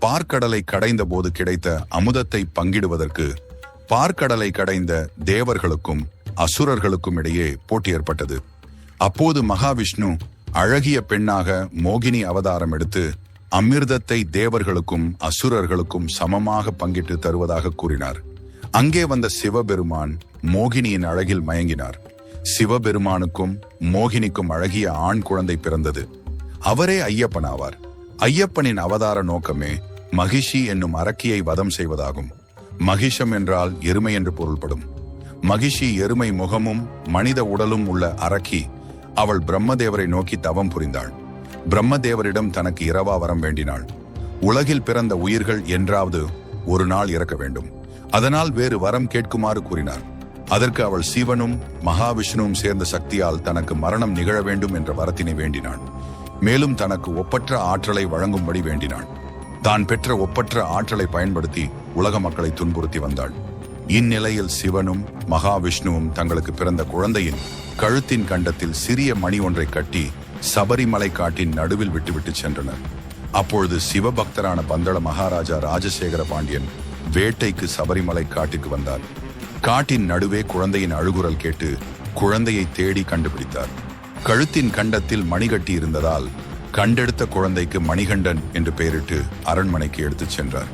பார்க்கடலை கடைந்த போது கிடைத்த அமுதத்தை பங்கிடுவதற்கு பார்க்கடலை கடைந்த தேவர்களுக்கும் அசுரர்களுக்கும் இடையே போட்டி ஏற்பட்டது. அப்போது மகாவிஷ்ணு அழகிய பெண்ணாக மோகினி அவதாரம் எடுத்து அமிர்தத்தை தேவர்களுக்கும் அசுரர்களுக்கும் சமமாக பங்கிட்டு தருவதாக கூறினார். அங்கே வந்த சிவபெருமான் மோகினியின் அழகில் மயங்கினார். சிவபெருமானுக்கும் மோகினிக்கும் அழகிய ஆண் குழந்தை பிறந்தது. அவரே ஐயப்பன் ஆவார். ஐயப்பனின் அவதார நோக்கமே மகிஷி என்னும் அரக்கியை வதம் செய்வதாகும். மகிஷம் என்றால் எருமை என்று பொருள்படும். மகிஷி எருமை முகமும் மனித உடலும் உள்ள அரக்கி. அவள் பிரம்மதேவரை நோக்கி தவம் புரிந்தாள். பிரம்மதேவரிடம் தனக்கு இரவா வரம் வேண்டினாள். உலகில் பிறந்த உயிர்கள் என்றாவது ஒரு நாள் இறக்க வேண்டும். அதனால் வேறு வரம் கேட்குமாறு கூறினார். அதற்கு அவள் சிவனும் மகாவிஷ்ணுவும் சேர்ந்த சக்தியால் தனக்கு மரணம் நிகழ வேண்டும் என்ற வரத்தினை வேண்டினாள். மேலும் தனக்கு ஒப்பற்ற ஆற்றலை வழங்கும்படி வேண்டினாள். தான் பெற்ற ஒப்பற்ற ஆற்றலை பயன்படுத்தி உலக மக்களை துன்புறுத்தி வந்தாள். இந்நிலையில் சிவனும் மகாவிஷ்ணுவும் தங்களுக்கு பிறந்த குழந்தையின் கழுத்தின் கண்டத்தில் சிறிய மணி ஒன்றை கட்டி சபரிமலை காட்டின் நடுவில் விட்டுவிட்டு சென்றனர். அப்பொழுது சிவபக்தரான பந்தள மகாராஜா ராஜசேகர பாண்டியன் வேட்டைக்கு சபரிமலை காட்டுக்கு வந்தார். காட்டின் நடுவே குழந்தையின் அழுகுரல் கேட்டு குழந்தையை தேடி கண்டுபிடித்தார். கழுத்தின் கண்டத்தில் மணிகட்டி இருந்ததால் கண்டெடுத்த குழந்தைக்கு மணிகண்டன் என்று பெயரிட்டு அரண்மனைக்கு எடுத்துச் சென்றார்.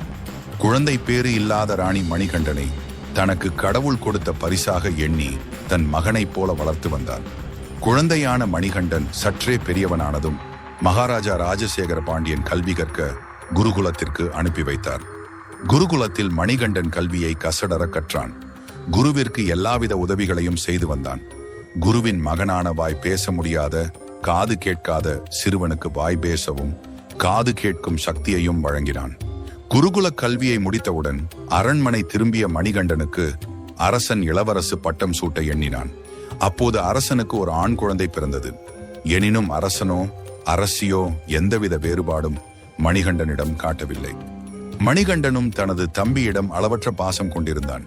குழந்தை பேறு இல்லாத ராணி மணிகண்டனை தனக்கு கடவுள் கொடுத்த பரிசாக எண்ணி தன் மகனைப் போல வளர்த்து வந்தார். குழந்தையான மணிகண்டன் சற்றே பெரியவனானதும் மகாராஜா ராஜசேகர பாண்டியன் கல்வி கற்க குருகுலத்திற்கு அனுப்பி வைத்தார். குருகுலத்தில் மணிகண்டன் கல்வியை கசடர கற்றான். குருவிற்கு எல்லாவித உதவிகளையும் செய்து வந்தான். குருவின் மகனான வாய் பேச முடியாத காது கேட்காத சிறுவனுக்கு வாய் பேசவும் காது கேட்கும் சக்தியையும் வழங்கினான். குருகுல கல்வியை முடித்தவுடன் அரண்மனை திரும்பிய மணிகண்டனுக்கு அரசன் இளவரசு பட்டம் சூட்ட எண்ணினான். அப்போது அரசனுக்கு ஒரு ஆண் குழந்தை பிறந்தது. எனினும் அரசனோ அரசியோ எந்தவித வேறுபாடும் மணிகண்டனிடம் காட்டவில்லை. மணிகண்டனும் தனது தம்பியிடம் அளவற்ற பாசம் கொண்டிருந்தான்.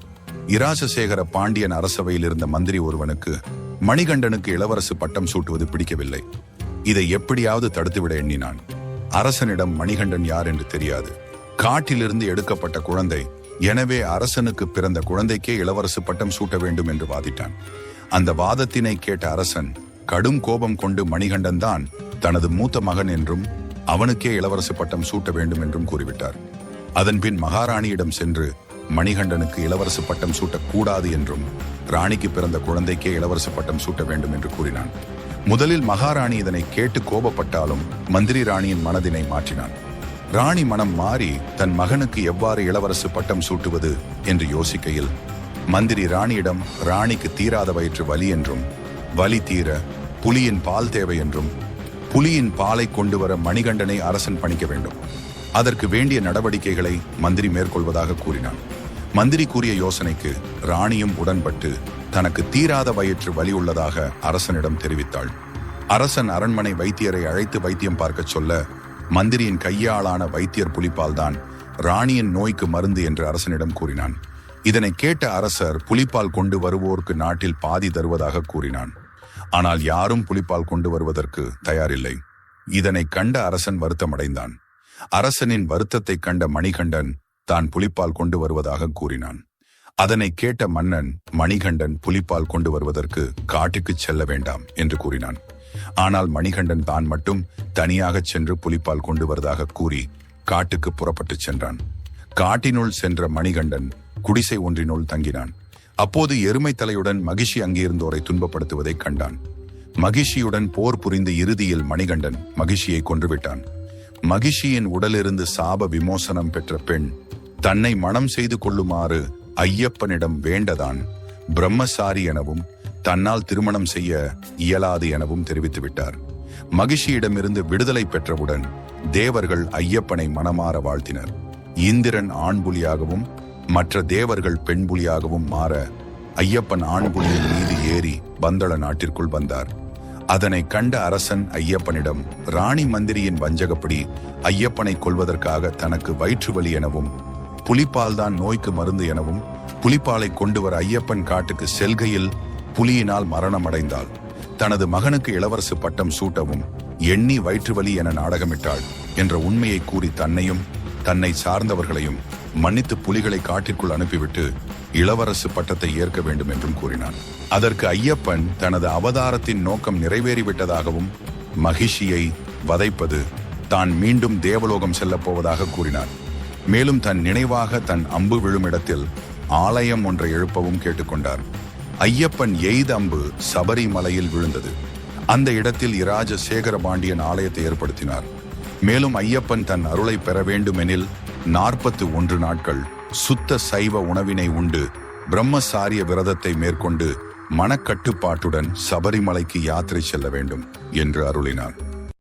இராசசேகர பாண்டியன் அரசவையில் இருந்த மந்திரி ஒருவனுக்கு மணிகண்டனுக்கு இளவரசு பட்டம் சூட்டுவது பிடிக்கவில்லை. இதை எப்படியாவது தடுத்துவிட எண்ணினான். அரசனிடம் மணிகண்டன் யார் என்று தெரியாது. காட்டிலிருந்து எடுக்கப்பட்ட குழந்தை எனவே அரசனுக்கு பிறந்த குழந்தைக்கே இளவரசு பட்டம் சூட்ட வேண்டும் என்று வாதிட்டான். அந்த வாதத்தினை கேட்ட அரசன் கடும் கோபம் கொண்டு மணிகண்டன் தான் தனது மூத்த மகன் என்றும் அவனுக்கே இளவரசு பட்டம் சூட்ட வேண்டும் என்றும் கூறிவிட்டார். அதன்பின் மகாராணியிடம் சென்று மணிகண்டனுக்கு இளவரசு பட்டம் சூட்டக்கூடாது என்றும் ராணிக்கு பிறந்த குழந்தைக்கே இளவரசு பட்டம் சூட்ட வேண்டும் என்று கூறினான். முதலில் மகாராணி இதனை கேட்டு கோபப்பட்டாலும் மந்திரி ராணியின் மனதினை மாற்றினான். ராணி மனம் மாறி தன் மகனுக்கு எவ்வாறு இளவரசு பட்டம் சூட்டுவது என்று யோசிக்கையில் மந்திரி ராணியிடம் ராணிக்கு தீராத வயிற்று வலி என்றும் வலி தீர புலியின் பால் தேவை என்றும் புலியின் பாலை கொண்டு வர மணிகண்டனை அரசன் பணிக்க வேண்டும். அதற்கு வேண்டிய நடவடிக்கைகளை மந்திரி மேற்கொள்வதாக கூறினான். மந்திரி கூறிய யோசனைக்கு ராணியும் உடன்பட்டு தனக்கு தீராத வயிற்று வலி உள்ளதாக அரசனிடம் தெரிவித்தாள். அரசன் அரண்மனை வைத்தியரை அழைத்து வைத்தியம் பார்க்கச் சொல்ல மந்திரியின் கையாளான வைத்தியர் புலிப்பால் தான் ராணியின் நோய்க்கு மருந்து என்று அரசனிடம் கூறினான். இதனை கேட்ட அரசர் புலிப்பால் கொண்டு வருவோருக்கு நாட்டில் பாதி தருவதாக கூறினான். ஆனால் யாரும் புலிப்பால் கொண்டு வருவதற்கு தயாரில்லை. இதனை கண்ட அரசன் வருத்தமடைந்தான். அரசனின் வருத்தத்தை கண்ட மணிகண்டன் தான் புலிப்பால் கொண்டு வருவதாக கூறினான். அதனை கேட்ட மன்னன் மணிகண்டன் புலிப்பால் கொண்டு வருவதற்கு காட்டுக்கு செல்ல வேண்டாம் என்று கூறினான். ஆனால் மணிகண்டன் தான் மட்டும் தனியாகச் சென்று புலிப்பால் கொண்டு வருவதாக கூறி காட்டுக்கு புறப்பட்டுச் சென்றான். காட்டினுள் சென்ற மணிகண்டன் குடிசை ஒன்றினுள் தங்கினான். அப்போது எருமை தலையுடன் மகிஷி அங்கிருந்தோரை துன்பப்படுத்துவதை கண்டான். மகிஷியுடன் போர் புரிந்து இறுதியில் மணிகண்டன் மகிஷியை கொன்றுவிட்டான். மகிஷியின் உடலிருந்து சாப விமோசனம் பெற்ற பெண் தன்னை மனம் செய்து கொள்ளுமாறு ஐயப்பனிடம் வேண்டதான் பிரம்மசாரி எனவும் தன்னால் திருமணம் செய்ய இயலாது எனவும் தெரிவித்து விட்டார் மகிஷியிடமிருந்து விடுதலை பெற்றவுடன் தேவர்கள் ஐயப்பனை மனமாற வாழ்த்தினர். இந்திரன் ஆண்புலியாகவும் மற்ற தேவர்கள் பெண்புலியாகவும் மாற ஐயப்பன் ஆண்புலியின் மீது ஏறி பந்தள நாட்டிற்குள் வந்தார். அதனை கண்ட அரசன் ஐயப்பனிடம் ராணி மந்திரியின் வஞ்சகப்படி ஐயப்பனை கொள்வதற்காக தனக்கு வயிற்று வலி எனவும் புலிப்பால் தான் நோய்க்கு மருந்து எனவும் புலிப்பாலை கொண்டு வர ஐயப்பன் காட்டுக்கு செல்கையில் புலியினால் மரணம் அடைந்தாள் தனது மகனுக்கு இளவரசு பட்டம் சூட்டவும் எண்ணி வயிற்றுவலி என நாடகமிட்டாள் என்ற உண்மையை கூறி தன்னையும் தன்னை சார்ந்தவர்களையும் மன்னித்து புலிகளை காட்டிற்குள் அனுப்பிவிட்டு இளவரசு பட்டத்தை ஏற்க வேண்டும் என்றும் கூறினான். அதற்கு ஐயப்பன் தனது அவதாரத்தின் நோக்கம் நிறைவேறிவிட்டதாகவும் மகிஷியை வதைப்பது தான் மீண்டும் தேவலோகம் செல்லப் போவதாக கூறினார். மேலும் தன் நினைவாக தன் அம்பு விழும் இடத்தில் ஆலயம் ஒன்றை எழுப்பவும் கேட்டுக்கொண்டார். ஐயப்பன் எய்த அம்பு சபரிமலையில் விழுந்தது. அந்த இடத்தில் இராஜ சேகரபாண்டியன் ஆலயத்தை ஏற்படுத்தினார். மேலும் ஐயப்பன் தன் அருளை பெற வேண்டுமெனில் நாற்பத்து ஒன்று நாட்கள் சுத்த சைவ உணவினை உண்டு பிரம்மசாரிய விரதத்தை மேற்கொண்டு மனக்கட்டுப்பாட்டுடன் சபரிமலைக்கு யாத்திரை செல்ல வேண்டும் என்று அருளினார்